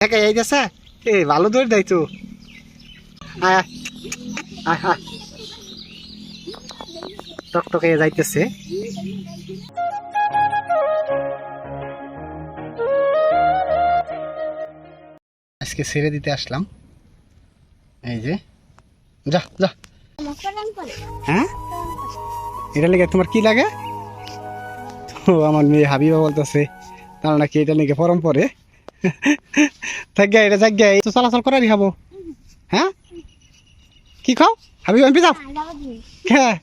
এই দেশে এ ভালো দৌড় দেয় তো। টকটকে যাইতেছে। আজকে ছেড়ে দিতে আসলাম। এই যে, যা যা। হ্যাঁ? এটা লেগে তোমার কি লাগে? তো আমার মেয়ে হাবিবা বলতেছে, তার নাকি এটা নাকি ফরম পরে। থাক এটা গে তো চলাচল করারই হব হ্যাঁ? কি খাও হাবিবা এমপি যাও হ্যাঁ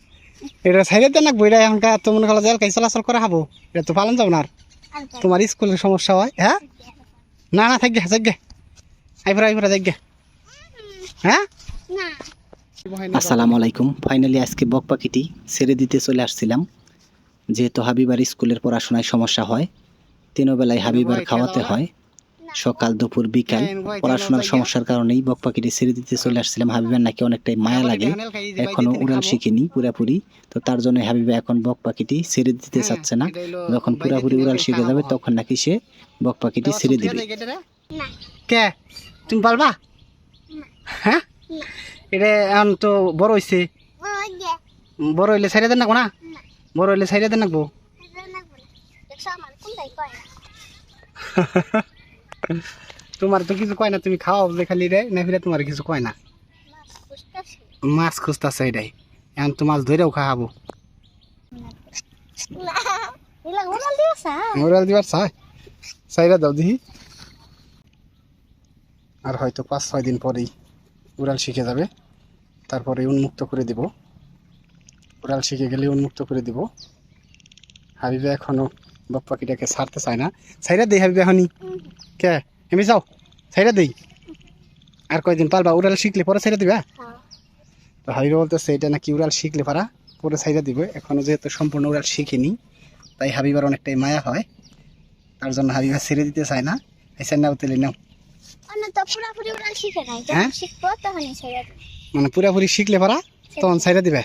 এটা সাইডে দেন নাকবো এটা এখনকার তো মনে করো কাই চলাচল করা হব। এটা তো পালন যাও না আর। তোমার স্কুলের সমস্যা হয় হ্যাঁ? না না থাক গে যাক গে আইফরা আইফরা গে হ্যাঁ? আসসালামু আলাইকুম। ফাইনালি আজকে বক পাখিটি ছেড়ে দিতে চলে আসছিলাম। যেহেতু হাবিবার স্কুলের পড়াশোনায় সমস্যা হয় তিনও বেলায় হাবিবার খাওয়াতে হয়। সকাল দুপুর বিকাল পড়াশোনার সমস্যার কারণেই বক পাখিটি ছেড়ে দিতে চলে আসছিলাম। হাবিবার নাকি অনেকটাই মায়া লাগে। এখনও উড়াল শিখিনি পুরাপুরি। তো তার জন্য হাবিবা এখন বক পাখিটি ছেড়ে দিতে চাচ্ছে না। যখন পুরাপুরি উড়াল শিখে যাবে তখন নাকি সে বক পাখিটি ছেড়ে দিবে। কে? তুমি পারবা? হ্যাঁ? এটা এখন তো বড় হইছে। বড় হইলে সাইডে দেন না? বড় হইলে সাইডে দেন নাকবো? তোমার তো কিছু কয় না, তুমি খাওয়াও যে খালি রে, না ফিরে তোমার কিছু কয় না। মাছ খুঁজতেছে এটাই। এখন তো মাছ ধরেও খাওয়াবো। মোরাল দিবার চাই চাইরা দাও দিহি। আর হয়তো পাঁচ, ছয় দিন পরেই উড়াল শিখে যাবে। তারপরে উন্মুক্ত করে দিব। উড়াল শিখে গেলে উন্মুক্ত করে দিব। হাবিবে এখনও বক পাখিটাকে ছাড়তে চায় না। ছাইরা দেই হাবিবে এখনই কে? এমনি যাও। ছাইরা দেই। আর কয়দিন পারবা? উড়াল শিখলে পরে ছাইরা দিবা? তো হাবিবে বলতেছে এটা নাকি উড়াল শিখলে পারা পরে ছাইরা দিব। এখনও যেহেতু সম্পূর্ণ উড়াল শিখিনি তাই হাবিবার অনেকটাই মায়া হয়। তার জন্য হাবিবা ছেড়ে দিতে চায় না। এসে নাও তেলে নাও। হ্যাঁ? মানে পুরাপুরি শিখলে পারা তখন ছাইরা দিবে?